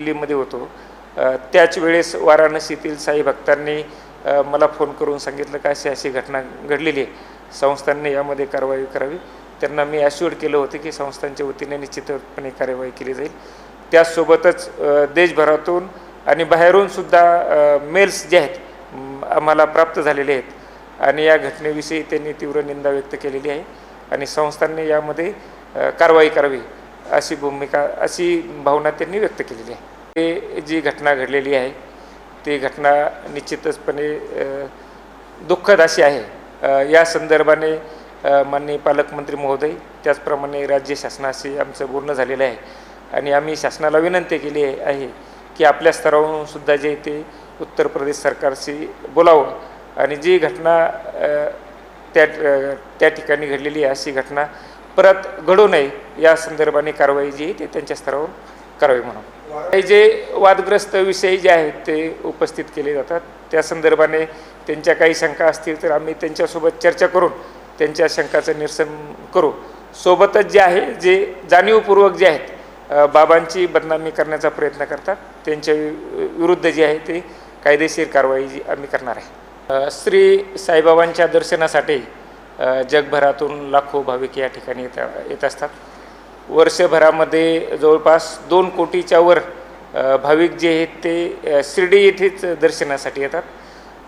दिल्लीमध्ये होतो. त्याच वेळेस वाराणसीतील साई भक्तांनी मला फोन करून सांगितलं का अशी अशी घटना घडलेली आहे. संस्थांनी यामध्ये कारवाई करावी. त्यांना मी ॲश्युअर्ड केलं होतं की संस्थांच्या वतीने निश्चितपणे कार्यवाही केली जाईल. त्याचसोबतच देशभरातून आणि बाहेरूनसुद्धा मेल्स जे आहेत आम्हाला प्राप्त झालेले आहेत. आणि या घटनेविषयी त्यांनी तीव्र निंदा व्यक्त केलेली आहे. आणि संस्थांनी यामध्ये कारवाई करावी. अशी भूमिका अशी भावना त्यांनी व्यक्त केलेली आहे. ते जी घटना घडलेली आहे ती घटना निश्चितचपणे दुःखद अशी आहे. या संदर्भाने माननीय पालकमंत्री महोदय त्याचप्रमाणे राज्य शासनाशी आमचं बोलणं झालेलं आहे. आणि आम्ही शासनाला विनंती केली आहे की आपल्या स्तरावरून सुद्धा जे ते उत्तर प्रदेश सरकारशी बोलावं. आणि जी घटना त्या त्या ठिकाणी घडलेली आहे अशी घटना परत घडू नये या संदर्भाने कारवाई जी ते त्यांच्या स्तरावर करावी म्हणून. हे जे वादग्रस्त विषय जे आहेत ते उपस्थित केले जातात. त्या संदर्भाने त्यांच्या काही शंका असतील तर आम्ही त्यांच्यासोबत चर्चा करून त्यांच्या शंकाचं निरसन करू. सोबतच जे आहे जे जाणीवपूर्वक जे आहेत बाबांची बदनामी करण्याचा प्रयत्न करतात. त्यांच्या विरुद्ध जे आहे ते कायदेशीर कारवाई जी आम्ही करणार आहे. श्री साईबाबांच्या दर्शनासाठी जगभरातून लाखो भाविक या ठिकाणी येत येत असतात. वर्षभरामध्ये जवळपास दोन कोटीच्या वर भाविक जे आहेत ते शिर्डी येथेच दर्शनासाठी येतात.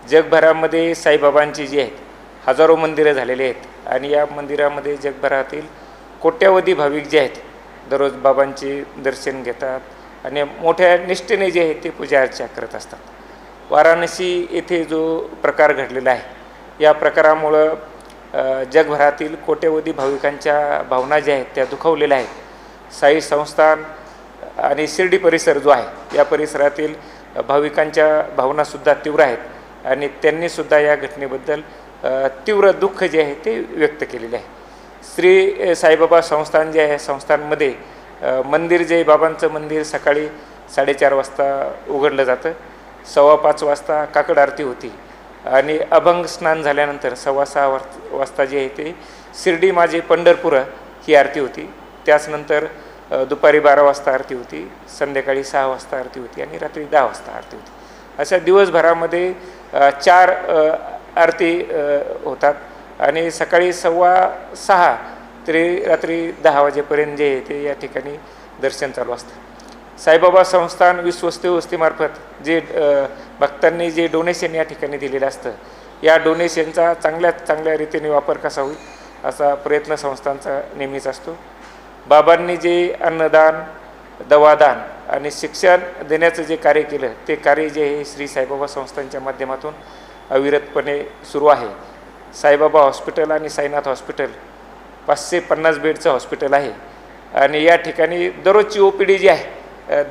जगभरामध्ये साईबाबांची जी आहेत हजारो मंदिरं झालेली आहेत आणि या मंदिरामध्ये जगभरातील कोट्यावधी भाविक जे आहेत दररोज बाबांचे दर्शन घेतात आणि मोठ्या निष्ठेने जे आहे ते पूजा अर्चा करत असतात. वाराणसी येथे जो प्रकार घडलेला आहे या प्रकारामुळं जगभरातील कोट्यवधी भाविकांच्या भावना ज्या आहेत त्या दुखावलेल्या आहेत. साई संस्थान आणि शिर्डी परिसर जो आहे या परिसरातील भाविकांच्या भावनासुद्धा तीव्र आहेत आणि त्यांनीसुद्धा या घटनेबद्दल तीव्र दुःख जे आहे ते व्यक्त केलेले आहे. श्री साईबाबा संस्थान जे आहे संस्थांमध्ये मंदिर जे बाबांचं मंदिर सकाळी साडेचार वाजता उघडलं जातं. सव्वा पाच वाजता काकड आरती होती. आणि अभंग स्नान झाल्यानंतर सव्वा सहा वाज वाजता जे आहे ते शिर्डी माझे पंढरपूर ही आरती होती. त्याचनंतर दुपारी बारा वाजता आरती होती संध्याकाळी सहा वाजता आरती होती आणि रात्री दहा वाजता आरती होती. अशा दिवसभरामध्ये चार आरती होतात आणि सकाळी सव्वा सहा तरी रात्री दहा वाजेपर्यंत जे आहे ते या ठिकाणी दर्शन चालू असतं. साईबाबा संस्थान विश्वस्ती वस्तीमार्फत जे भक्तांनी जे डोनेशन या ठिकाणी दिलेलं असतं या डोनेशनचा चांगल्यात चांगल्या रीतीने वापर कसा होईल असा प्रयत्न संस्थांचा नेहमीच असतो. बाबांनी जे अन्नदान दवादान आणि शिक्षण देण्याचं जे कार्य केलं ते कार्य जे हे श्री साईबाबा संस्थांच्या माध्यमातून अविरतपणे सुरू आहे. साईबाबा हॉस्पिटल आणि साईनाथ हॉस्पिटल पाचशे पन्नास बेडचं हॉस्पिटल आहे. आणि या ठिकाणी दररोजची ओ पी डी जी आहे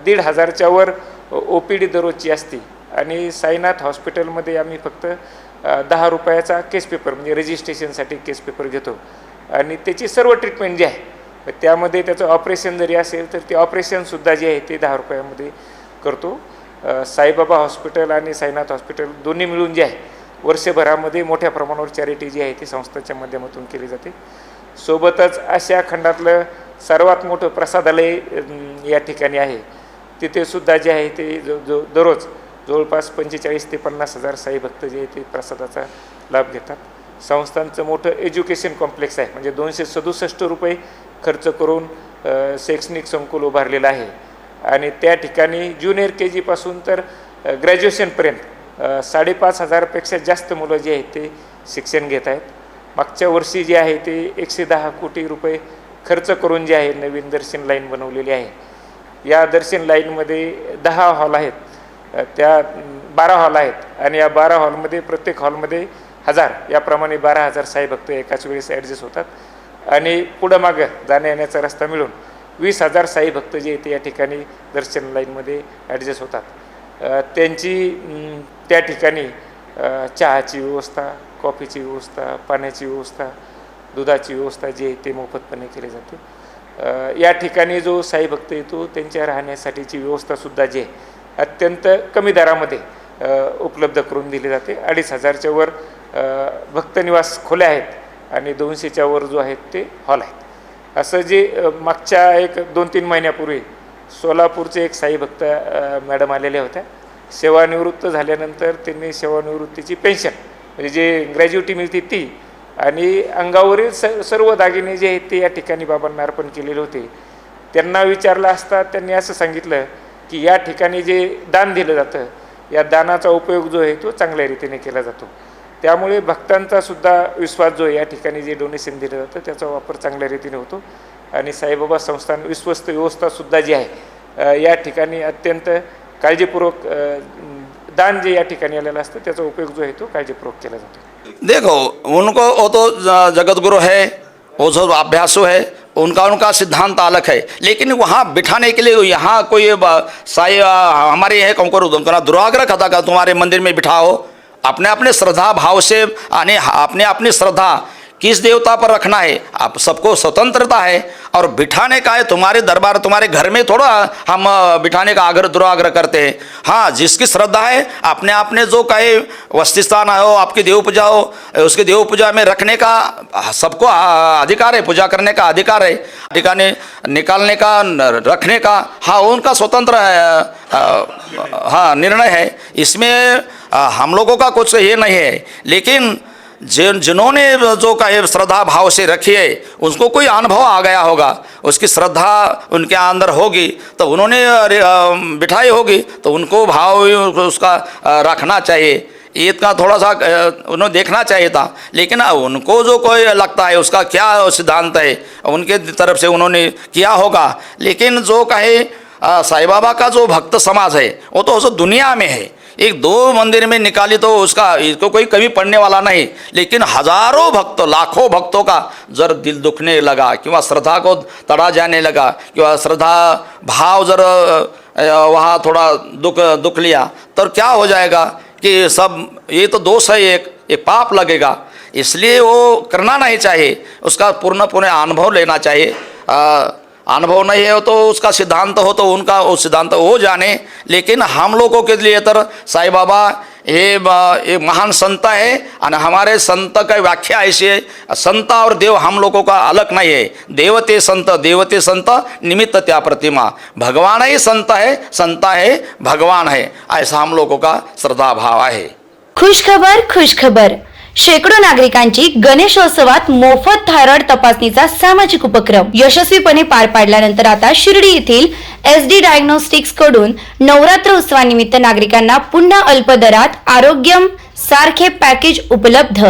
दीड हजारच्या वर ओ पी डी दररोजची असते. आणि साईनाथ हॉस्पिटलमध्ये आम्ही फक्त दहा रुपयाचा केस पेपर म्हणजे रजिस्ट्रेशनसाठी केस पेपर घेतो. आणि त्याची सर्व ट्रीटमेंट जी आहे त्यामध्ये त्याचं ऑपरेशन जरी असेल तर ते ऑपरेशनसुद्धा जे आहे ते दहा रुपयामध्ये करतो. साईबाबा हॉस्पिटल आणि साईनाथ हॉस्पिटल दोन्ही मिळून जे आहे वर्षभरामध्ये मोठ्या प्रमाणावर चॅरिटी जी आहे ती संस्थेच्या माध्यमातून केली जाते. सोबतच अशा खंडातलं सर्वात मोठं प्रसादालय या ठिकाणी आहे. तिथे सुद्धा जे आहे ते जो जो दररोज जवळपास पंचेचाळीस ते पन्नास हजार साई भक्त जे आहे ते प्रसादाचा लाभ घेतात. संस्थांचं मोठं एज्युकेशन कॉम्प्लेक्स आहे. म्हणजे दोनशे सदुसष्ट रुपये खर्च करून शैक्षणिक संकुल उभारलेलं आहे. आणि त्या ठिकाणी ज्युनियर के जीपासून तर ग्रॅज्युएशनपर्यंत साडेपाच हजारपेक्षा जास्त मुलं जे आहेत ते शिक्षण घेत आहेत. मागच्या वर्षी जे आहे ते एकशे दहा कोटी रुपये खर्च करून जे आहे नवीन दर्शन लाईन बनवलेली आहे. या दर्शन लाईनमध्ये दहा हॉल आहेत. त्या बारा हॉल आहेत. आणि या बारा हॉलमध्ये प्रत्येक हॉलमध्ये हजार याप्रमाणे बारा हजार साई भक्त एकाच वेळेस ॲडजस्ट होतात. आणि पुढं मागं जाण्या येण्याचा रस्ता मिळून वीस हजार साई भक्त जे ते या ठिकाणी दर्शन लाईनमध्ये ॲडजस्ट होतात. त्यांची त्या ठिकाणी चहाची व्यवस्था कॉफीची व्यवस्था पाण्याची व्यवस्था दुधाची व्यवस्था जी आहे ते मोफतपणे केली जाते. या ठिकाणी जो साई भक्त येतो त्यांच्या राहण्यासाठीची व्यवस्थासुद्धा जी आहे अत्यंत कमी दरामध्ये उपलब्ध करून दिली जाते. अडीच हजारच्या वर भक्तनिवास खोल्या आहेत आणि दोनशेच्या वर जो आहेत ते हॉल आहेत. असं जे मागच्या एक दोन तीन महिन्यापूर्वी सोलापूरचे एक साई भक्त मॅडम आलेल्या होत्या. सेवानिवृत्त झाल्यानंतर त्यांनी सेवानिवृत्तीची पेन्शन म्हणजे जे ग्रॅज्युटी मिळते ती आणि अंगावरील स सर्व दागिने जे आहेत ते या ठिकाणी बाबांना अर्पण केलेले होते. त्यांना विचारलं असता त्यांनी असं सांगितलं की या ठिकाणी जे दान दिलं जातं या दानाचा उपयोग जो आहे तो चांगल्या रीतीने केला जातो. त्यामुळे भक्तांचा सुद्धा विश्वास जो या ठिकाणी जे डोनेशन दिलं जातं त्याचा वापर चांगल्या रीतीने होतो. आणि साईबाबा संस्थान विश्वस्त व्यवस्थासुद्धा जी आहे या ठिकाणी अत्यंत काळजीपूर्वक दान जे या ठिकाणी आलेलं असतं त्याचा उपयोग जो आहे तो काळजीपूर्वक केला जातो. देखो उनको वो तो जगतगुरु जगत गुरु है वो सब अभ्यासु है उनका उनका सिद्धांत अलग है। लेकिन वहाँ बिठाने के लिए यहाँ कोई साई हमारे है कौन करो उनका दुराग्रह कथा का तुम्हारे मंदिर में बिठाओ। अपने अपने श्रद्धा भाव से आने अपने अपनी श्रद्धा किस देवता पर रखना है? आप सबको स्वतंत्रता है। और बिठाने का है तुम्हारे दरबार, तुम्हारे घर में थोड़ा हम बिठाने का आग्रह, दुराग्रह करते हैं। हाँ जिसकी श्रद्धा है, अपने आपने जो कहे वस्ती स्थान हो आपकी देव पूजा हो उसकी देव पूजा में रखने का, सबको अधिकार है, पूजा करने का अधिकार है। ठिकाने निकालने का, रखने का हाँ उनका स्वतंत्र हाँ निर्णय है। इसमें हम लोगों का कुछ ये नहीं है। लेकिन जिन जिन्होंने जो कहे श्रद्धा भाव से रखी है, उसको कोई अनुभव आ गया होगा। उसकी श्रद्धा उनके अंदर होगी तो उन्होंने बिठाई होगी तो उनको भाव उसका रखना चाहिए। ईद का थोड़ा सा उन्हें देखना चाहिए था। लेकिन उनको जो कोई लगता है, उसका क्या सिद्धांत है, उनके तरफ़ से उन्होंने किया होगा। लेकिन जो कहे साईं बाबा का जो भक्त समाज है, वो तो उस दुनिया में है। एक दो मंदिर में निकाली तो उसका इसको कोई कमी पड़ने वाला नहीं लेकिन हजारों भक्त लाखों भक्तों का जर दिल दुखने लगा किंवा श्रद्धा को तड़ा जाने लगा किंवा श्रद्धा भाव जर वहाँ थोड़ा दुख दुख लिया तो क्या हो जाएगा कि सब ये तो दोष है एक ये पाप लगेगा। इसलिए वो करना नहीं चाहिए उसका पूर्ण पूर्ण अनुभव लेना चाहिए। आ, अनुभव नहीं है तो उसका सिद्धांत हो तो उनका वो सिद्धांत वो जाने। लेकिन हम लोगों के लिए तर साईं बाबा हे एक महान संत है और हमारे संत का व्याख्या ऐसी है संत और देव हम लोगों का अलग नहीं है। देवते संत देवते संत निमित्त त्या प्रतिमा। भगवान ही संत है संता है भगवान है ऐसा हम लोगों का श्रद्धा भाव है। खुश खबर खुश खबर। शेकडो नागरिकांची गणेशोत्सवात मोफत थायरॉइड तपासणीचा सामाजिक उपक्रम यशस्वीपणे पार पाडल्यानंतर आता शिर्डी येथील एस डी डायग्नोस्टिक्सकडून नवरात्र उत्सवानिमित्त नागरिकांना पुन्हा अल्प दरात आरोग्यम सारखे पॅकेज उपलब्ध.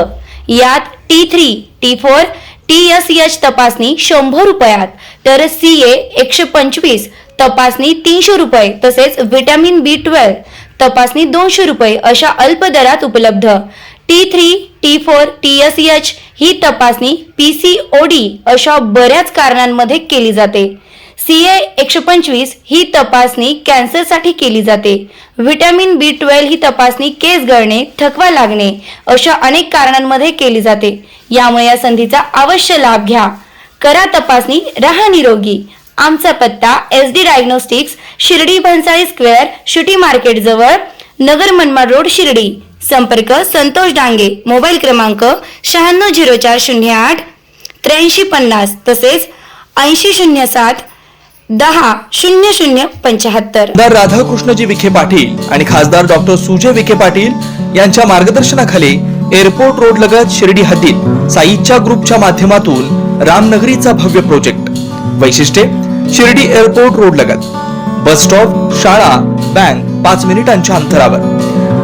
यात T three T four T S H तपासणी शंभर रुपयात तर सी ए एकशे पंचवीस तपासणी तीनशे रुपये तसेच व्हिटॅमिन बी ट्वेल्व तपासणी दोनशे रुपये अशा अल्प दरात उपलब्ध. T three T four T S H ही तपासणी पी सी ओ डी अशा बऱ्याच कारणांमध्ये केली जाते. सी ए एकशे पंचवीस ही तपासणी कॅन्सरसाठी केली जाते. व्हिटॅमिन बी ट्वेल्व ही तपासणी केस गळणे थकवा लागणे अशा अनेक कारणांमध्ये केली जाते. यामुळे या संधीचा अवश्य लाभ घ्या. करा तपासणी राहा निरोगी. आमचा पत्ता S D diagnostics Shirdi Bhansali square city market जवळ नगर मनमाड रोड शिर्डी. संपर्क संतोष डांगे मोबाईल क्रमांक शहाण्णव झिरो चार शून्य आठ त्र्याऐंशी पन्नास तसेच ऐंशी शून्य सात दहा शून्य शून्य पंच्याहत्तर. खासदार राधाकृष्णजी विखे पाटील आणि खासदार डॉक्टर सुजय विखे पाटील यांच्या मार्गदर्शनाखाली एअरपोर्ट रोड लगत शिर्डी हद्दीत साईच्या ग्रुपच्या माध्यमातून रामनगरीचा भव्य प्रोजेक्ट. वैशिष्ट्ये शिर्डी एअरपोर्ट रोड लगत. बस स्टॉप शाळा बँक पाच मिनिटांच्या अंतरावर.